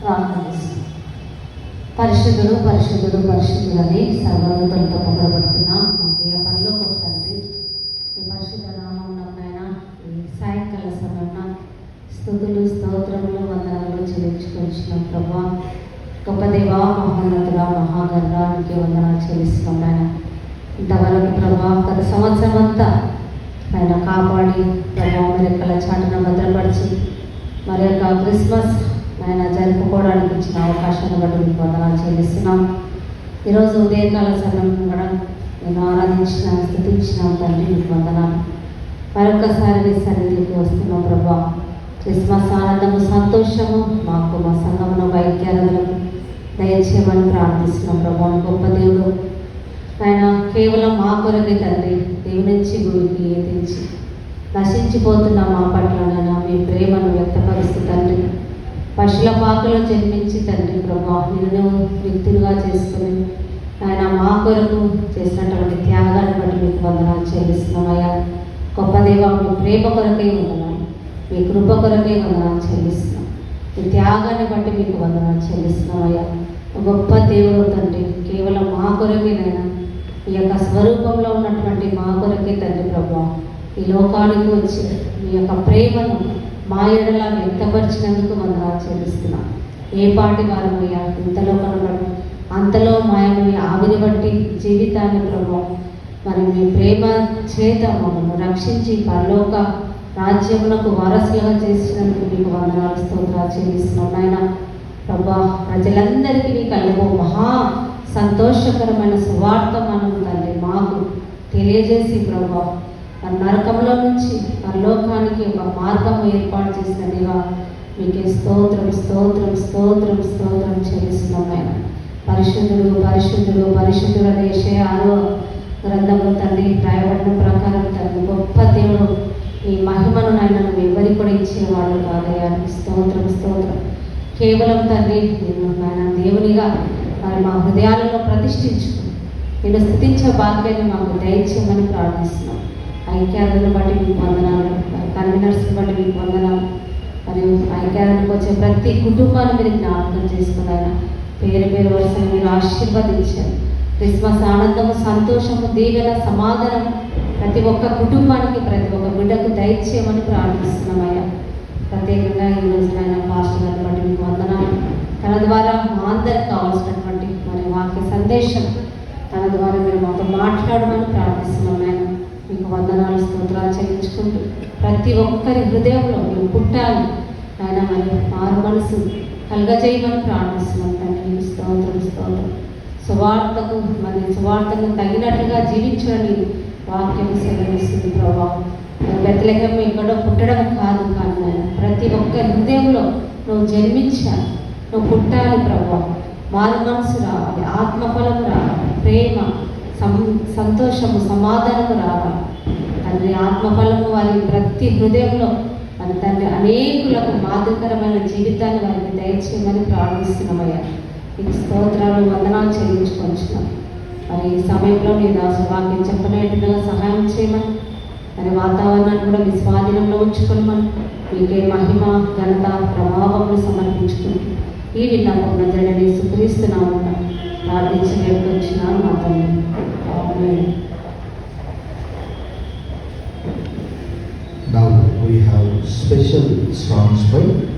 ప్రార్థన పరిశుద్ధుడు పరిశుద్ధుడు పరిశుద్ధుడు అని సర్వోన్నతంతో ప్రియ పనిలో తండ్రి ఈ పరిశుద్ధ నామం ఈ సాయంకాల సమయంలో స్థుతులు స్తోత్రములు వందనములు చెల్లించుకొచ్చిన ప్రభా. గొప్ప దేవ మహోన్నతుడా మహాగర్వానికి వందనాలు చెల్లిస్తున్నాం ఇంతవరకు ప్రభా గత సంవత్సరం అంతా ఆయన కాపాడి ప్రభావం రెక్కల చాటున భద్రపరిచి మరి యొక్క క్రిస్మస్ ఆయన జరుపుకోవడానికి ఇచ్చిన అవకాశాన్ని బట్టి మీకు వందనాలు చెల్లిస్తున్నాం. ఈరోజు ఉదయకాల సమయం కూడా నేను ఆరాధించిన స్థుతించిన తండ్రి మీకు వందనాలు. మరొకసారి మీ సన్నిధికి వస్తున్నాం ప్రభా క్రిస్మస్ ఆనందము సంతోషము మాకు మా సంఘమున వైద్యాలకు దయచేయమని ప్రార్థిస్తున్నాం ప్రభా గొప్ప దేవుడు. ఆయన కేవలం మా కొరకే తండ్రి దేవుని నుంచి గుడికి ఎదించి నశించిపోతున్న మా పట్ల మీ ప్రేమను వ్యక్తపరుస్తూ తండ్రి. పశుల పాకలో జన్మించి తండ్రి ప్రభా నిన్ను వ్యక్తులుగా చేసుకుని ఆయన మా కొరకు చేసినటువంటి త్యాగాన్ని బట్టి మీకు వందనాలు చెల్లిస్తున్నామయ్యా. గొప్ప దేవ మీ ప్రేమ కొరకే వందనాలు మీ కృప కొరకే వందనాలు చెల్లిస్తున్నాం. మీ త్యాగాన్ని బట్టి మీకు వందనాలు చెల్లిస్తున్నామయ్యా. గొప్ప దేవుడు తండ్రి కేవలం మా కొరకేనైనా ఈ యొక్క స్వరూపంలో ఉన్నటువంటి మా కొరకే తండ్రి ప్రభా ఈ లోకానికి వచ్చి మీ యొక్క ప్రేమను మా ఎడలా వ్యక్తపరిచినందుకు మనం ఆచరిస్తున్నాం ఏ పాటి వారమయ్యా ఇంతలో కనబడు అంతలో మాయమయ్య ఆవిరి బట్టి జీవితాన్ని ప్రభావం మరి మీ ప్రేమ చేత మమ్మల్ని రక్షించి పరలోక రాజ్యములకు వారసులుగా చేసినందుకు మీకు వందనాలు స్తోత్రాలు చెల్లిస్తున్నాం. నాయన ప్రభా ప్రజలందరికీ నీ కలుగు మహా సంతోషకరమైన సువార్త మనం తల్లి మాకు తెలియజేసి ప్రభా ఆ నరకంలో నుంచి పరలోకానికి ఒక మార్గం ఏర్పాటు చేసిన దేవా మీకే స్తోత్రం స్తోత్రం స్తోత్రం స్తోత్రం చెల్లిస్తున్నాం ఆయన. పరిశుద్ధుడు పరిశుద్ధుడు పరిశుద్ధుడు అనే విషయాలు గ్రంథంలో తండ్రి రాయబడిన ప్రకారం తండ్రి గొప్ప దేవుడు. ఈ మహిమను నాయన నువ్వు ఎవరికి కూడా ఇచ్చేవాడు కాదయ్యా. స్తోత్రం స్తోత్రం. కేవలం తండ్రి నేను నాయన దేవునిగా మరి మా హృదయాలలో ప్రతిష్ఠించుకుని నేను స్థుతించే భాగ్యాన్ని మాకు దయచేయమని ప్రార్థిస్తున్నాం. ఐక్యాలను బట్టి మీకు వందనాలు. మరి కన్వీనర్స్ని బట్టి మీకు వందనాలు. మరియు ఐక్యాలకు వచ్చే ప్రతి కుటుంబాన్ని మీరు జ్ఞాపకం చేసుకున్నాను పేరు పేరు వరుసని మీరు ఆశీర్వదించారు. క్రిస్మస్ ఆనందము సంతోషము దీవెన సమాధానం ప్రతి ఒక్క కుటుంబానికి ప్రతి ఒక్క బిడ్డకు దయచేయమని ప్రార్థిస్తున్నామయ్యా ప్రత్యేకంగా ఈ రోజునైనా పాస్టర్ గారిని బట్టి మీకు వందనాలు. తన ద్వారా మా అందరికి కావాల్సినటువంటి మరి వాక్య సందేశం తన ద్వారా మీరు మాతో మాట్లాడమని ప్రార్థిస్తున్నాం ఆయన. మీకు వందనాలు స్తోత్రాలు చెల్లించుకుంటూ ప్రతి ఒక్కరి హృదయంలో నువ్వు పుట్టాలి. ఆయన మరి మారు మనసు కలగజేయమని ప్రార్థిస్తున్నాం తండ్రి. స్తోత్రం స్తోత్రం. సువార్తకు మరి సువార్తకు తగినట్లుగా జీవించడని వాక్యం సెలవిస్తుంది ప్రభావం బెత్తలేకం ఎక్కడో పుట్టడం కాదు కానీ ప్రతి ఒక్కరి హృదయంలో నువ్వు జన్మించాలి. నువ్వు పుట్టాలి ప్రభావం మారు మనసు రావాలి. ఆత్మఫలం రావాలి. ప్రేమ సం సంతోషము సమాధానము రావాలి. తండ్రి ఆత్మఫలము వారి ప్రతి హృదయంలో మన తండ్రి అనేకులకు మాదిరికరమైన జీవితాన్ని వారికి దయచేయమని ప్రార్థిస్తున్నామయ్యా. నీకు స్తోత్రాలు వందనాలు చెల్లించుకొచ్చున్నాం మరి ఈ సమయంలో నీ దాసు వాక్యం చెప్పనేట్టుగా సహాయం చేయమని మరి వాతావరణాన్ని కూడా మీ స్వాధీనంలో ఉంచుకోమని మీకే మహిమ ఘనత ప్రభావములు సమర్పించుకుని ఈ విన్నపం నజరని సుక్రీస్తున్నాము ప్రార్థించి వేడుకొచ్చినాను మా తండ్రి. Now we have special songs by